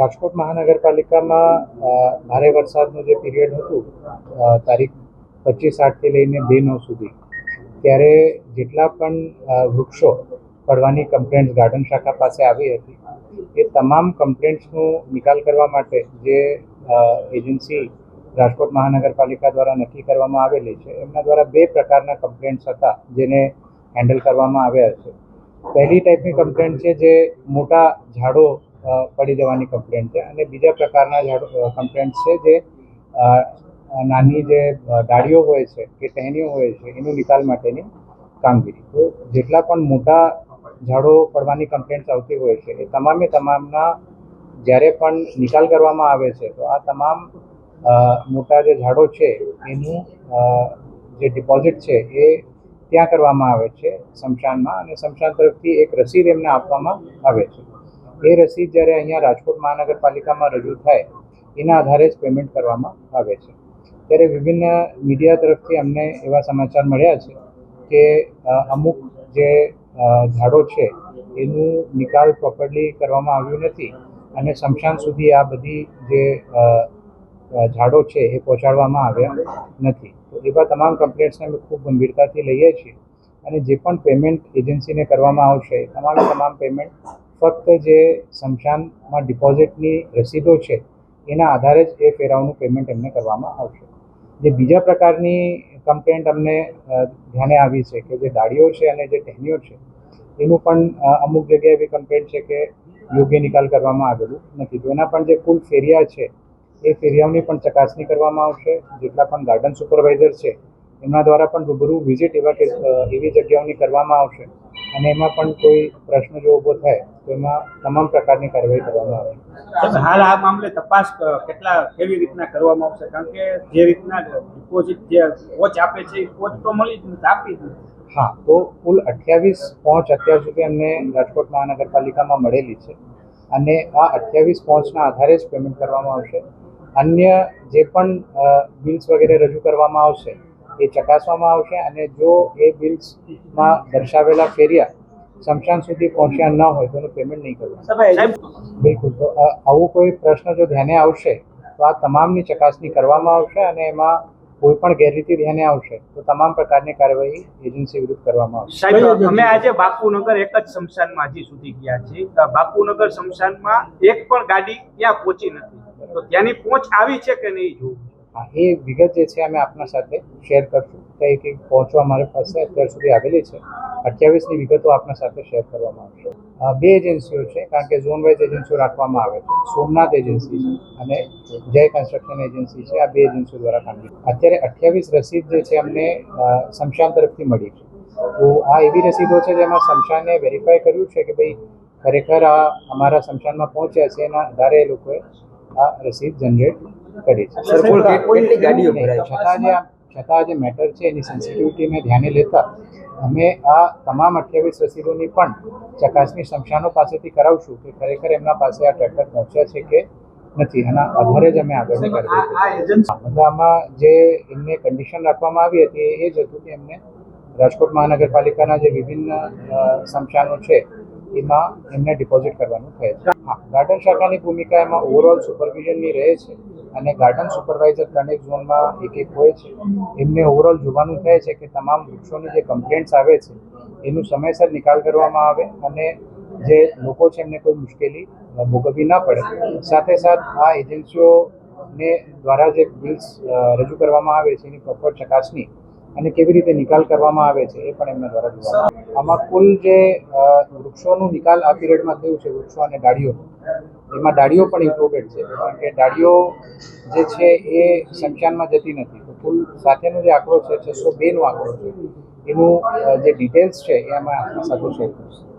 રાજકોટ મહાનગરપાલિકામાં ભારે વરસાદનું જે પીરિયડ હતું તારીખ પચીસ આઠથી લઈને બે નવ સુધી, ત્યારે જેટલા પણ વૃક્ષો પડવાની કમ્પ્લેન્ટ્સ ગાર્ડન શાખા પાસે આવી હતી, એ તમામ કમ્પ્લેન્ટ્સનું નિકાલ કરવા માટે જે એજન્સી રાજકોટ મહાનગરપાલિકા દ્વારા નક્કી કરવામાં આવેલી છે, એમના દ્વારા બે પ્રકારના કમ્પ્લેન્ટ્સ હતા, જેને હેન્ડલ કરવામાં આવ્યા છે. પહેલી ટાઈપની કમ્પ્લેન્ટ છે જે મોટા ઝાડો પડી જવાની કમ્પ્લેન્ટ છે. અને બીજા પ્રકારના કમ્પ્લેન્ટ છે જે નાની જે દાળીઓ હોય છે કે ટહેનીઓ હોય છે, એનું નિકાલ માટેની કામગીરી. તો જેટલા પણ મોટા ઝાડો પડવાની કમ્પ્લેન્ટ્સ આવતી હોય છે, એ તમામે તમામના જ્યારે પણ નિકાલ કરવામાં આવે છે, તો આ તમામ મોટા જે ઝાડો છે, એનું જે ડિપોઝિટ છે, એ ત્યાં કરવામાં આવે છે સમશાનમાં અને સમશાન તરફથી એક રસીદ એમને આપવામાં આવે છે. એ રસીદ જ્યારે અહીંયા રાજકોટ મહાનગરપાલિકામાં રજૂ થાય, એના આધારે જ પેમેન્ટ કરવામાં આવે છે. ત્યારે વિભિન્ન મીડિયા તરફથી અમને એવા સમાચાર મળ્યા છે કે અમુક જે ઝાડો છે, એનું નિકાલ પ્રોપરલી કરવામાં આવ્યું નથી અને શમશાન સુધી આ બધી જે ઝાડો છે એ પહોંચાડવામાં આવ્યા નથી. તો એવા તમામ કમ્પ્લેન્ટ્સને અમે ખૂબ ગંભીરતાથી લઈએ છીએ અને જે પણ પેમેન્ટ એજન્સીને કરવામાં આવશે, તમામે તમામ પેમેન્ટ ફક્ત જે શમશાનમાં ડિપોઝિટની રસીદો છે, એના આધારે જ એ ફેરાઓનું પેમેન્ટ એમને કરવામાં આવશે. જે બીજા પ્રકારની કમ્પ્લેન્ટ અમને ધ્યાને આવી છે કે જે દાડીઓ છે અને જે ટહેનીઓ છે, એનું પણ અમુક જગ્યાએ એવી કમ્પ્લેન્ટ છે કે યોગ્ય નિકાલ કરવામાં આવેલું નથી. તો એના પણ જે કુલ ફેરિયા છે, એ ફેરિયાઓની પણ ચકાસણી કરવામાં આવશે. જેટલા પણ ગાર્ડન સુપરવાઇઝર છે, એમના દ્વારા પણ રૂબરૂ વિઝિટ એવા કે એવી જગ્યાઓની કરવામાં આવશે અને એમાં પણ કોઈ પ્રશ્ન જો ઊભો થાય તો એમાં તમામ પ્રકારની કાર્યવાહી કરવામાં આવે. હાલ આ મામલે તપાસ કેટલા કેવી રીતના કરવામાં આવશે? કારણ કે જે રીતના ડિપોઝિટ જે કોચ આપે છે કોચ તો મળી જ નથી આપી જ હા તો કુલ અઠ્યાવીસ પહોંચ અત્યાર સુધી અમને રાજકોટ મહાનગરપાલિકામાં મળેલી છે. અને આ અઠ્યાવીસ પહોંચના આધારે જ પેમેન્ટ કરવામાં આવશે. અન્ય જે પણ બિલ્સ વગેરે રજૂ કરવામાં આવશે એ ચકાસવામાં આવશે અને જો એ બિલ્સમાં દર્શાવેલા ફેરિયા શમશાન સુધી પહોંચ્યા ન હોય તો એનું પેમેન્ટ નહીં કરવું બિલકુલ. તો આવો કોઈ પ્રશ્ન જો ધ્યાને આવશે તો આ તમામની ચકાસણી કરવામાં આવશે અને એમાં કોઈ પણ ગેરરીતિ ધ્યાને આવશે તો તમામ પ્રકારની કાર્યવાહી એજન્સી વિરુદ્ધ કરવામાં આવશે. સાહેબ અમે આજે બાપુનગર એક જ શમશાનમાં હજી સુધી ગયા છીએ. બાપુનગર શમશાનમાં એક પણ ગાડી ત્યાં પહોંચી નથી. તો ત્યાંની પહોંચ આવી છે કે નહીં જોવું? એ વિગત જે છે અમે આપના સાથે શેર કરશું. કઈ કંઈક પહોંચવા મારે પાસે અત્યાર સુધી આવેલી છે. અઠ્યાવીસની વિગતો આપના સાથે શેર કરવામાં આવશે. બે એજન્સીઓ છે, કારણ કે ઝોન વાઇઝ એજન્સીઓ રાખવામાં આવે છે. સોમનાથ એજન્સી છે અને જય કન્સ્ટ્રક્શન એજન્સી છે. આ બે એજન્સીઓ દ્વારા કામગીરી. અત્યારે અઠ્યાવીસ રસીદ જે છે અમને શમશાન તરફથી મળી છે. તો આ એવી રસીદો છે જેમાં શમશાને વેરીફાઈ કર્યું છે કે ભાઈ ખરેખર આ અમારા શમશાનમાં પહોંચ્યા છે એના આધારે એ લોકોએ આ રસીદ જનરેટ કરી છે? છતાં જે છતાં જે મેટર છે એની સેન્સિટિવિટીને ધ્યાને લેતા અમે આ તમામ અઠ્યાવીસ રસીદોની પણ ચકાસણી શમશાનો પાસેથી કરાવશું કે ખરેખર એમના પાસે આ ટ્રેક્ટર પહોંચ્યા છે કે નથી એના આધારે જ અમે આગળની આ કાર્યવાહી આ કરીશું. એજન્સી મતલબ આમાં જે એમને કન્ડિશન રાખવામાં આવી હતી એ એ જ હતું કે એમને રાજકોટ મહાનગરપાલિકાના જે વિભિન્ન શમશાનો છે એમાં એમને ડિપોઝિટ કરવાનું થયે છે. હા ગાર્ડન શાખાની ભૂમિકા એમાં ઓવરઓલ સુપરવિઝનની રહે છે અને ગાર્ડન સુપરવાઇઝર દરેક ઝોનમાં એક એક હોય છે. એમને ઓવરઓલ જોવાનું થાય છે કે તમામ વૃક્ષોની જે કમ્પ્લેન્ટ્સ આવે છે, એનું સમયસર નિકાલ કરવામાં આવે અને જે લોકો છે એમને કોઈ મુશ્કેલી ભોગવવી ના પડે. સાથે સાથ આ એજન્સીઓને દ્વારા જે બિલ્સ રજૂ કરવામાં આવે છે એની પ્રોપર ચકાસણી અને કેવી રીતે નિકાલ કરવામાં આવે છે એ પણ એમના દ્વારા જોવામાં આમાં કુલ જે વૃક્ષોનું નિકાલ આ પીરિયડમાં થયું છે, વૃક્ષો અને ડાળીઓ. એમાં ડાળીઓ પણ ઇમ્પ્રુવમેન્ટ છે, કારણ કે ડાળીઓ જે છે એ સંખ્યામાં જતી નથી. તો કુલ સાથેનો જે આંકડો છે, છસો બેનો આંકડો છે. એનું જે ડિટેલ્સ છે એ અમે આપણા સાથે શેર કરીશું.